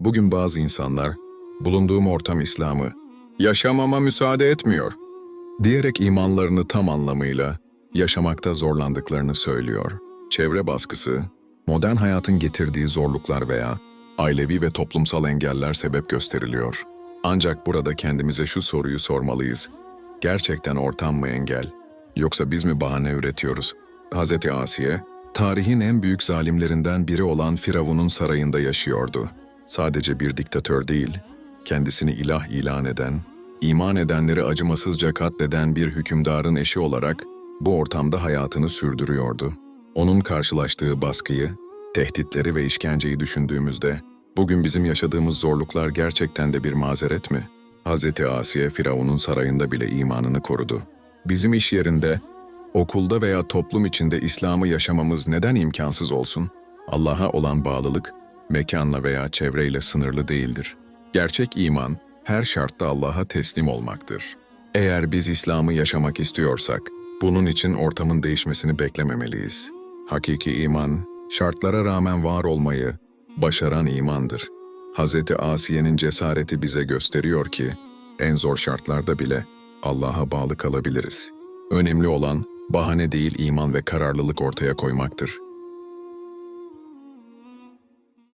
Bugün bazı insanlar, bulunduğum ortam İslam'ı, yaşamama müsaade etmiyor, diyerek imanlarını tam anlamıyla yaşamakta zorlandıklarını söylüyor. Çevre baskısı, modern hayatın getirdiği zorluklar veya ailevi ve toplumsal engeller sebep gösteriliyor. Ancak burada kendimize şu soruyu sormalıyız. Gerçekten ortam mı engel? Yoksa biz mi bahane üretiyoruz? Hz. Asiye, tarihin en büyük zalimlerinden biri olan Firavun'un sarayında yaşıyordu. Sadece bir diktatör değil, kendisini ilah ilan eden, iman edenleri acımasızca katleden bir hükümdarın eşi olarak bu ortamda hayatını sürdürüyordu. Onun karşılaştığı baskıyı, tehditleri ve işkenceyi düşündüğümüzde, bugün bizim yaşadığımız zorluklar gerçekten de bir mazeret mi? Hz. Asiye Firavun'un sarayında bile imanını korudu. Bizim iş yerinde, okulda veya toplum içinde İslam'ı yaşamamız neden imkansız olsun? Allah'a olan bağlılık, mekanla veya çevreyle sınırlı değildir. Gerçek iman, her şartta Allah'a teslim olmaktır. Eğer biz İslam'ı yaşamak istiyorsak, bunun için ortamın değişmesini beklememeliyiz. Hakiki iman, şartlara rağmen var olmayı, başaran imandır. Hz. Asiye'nin cesareti bize gösteriyor ki, en zor şartlarda bile Allah'a bağlı kalabiliriz. Önemli olan, bahane değil iman ve kararlılık ortaya koymaktır.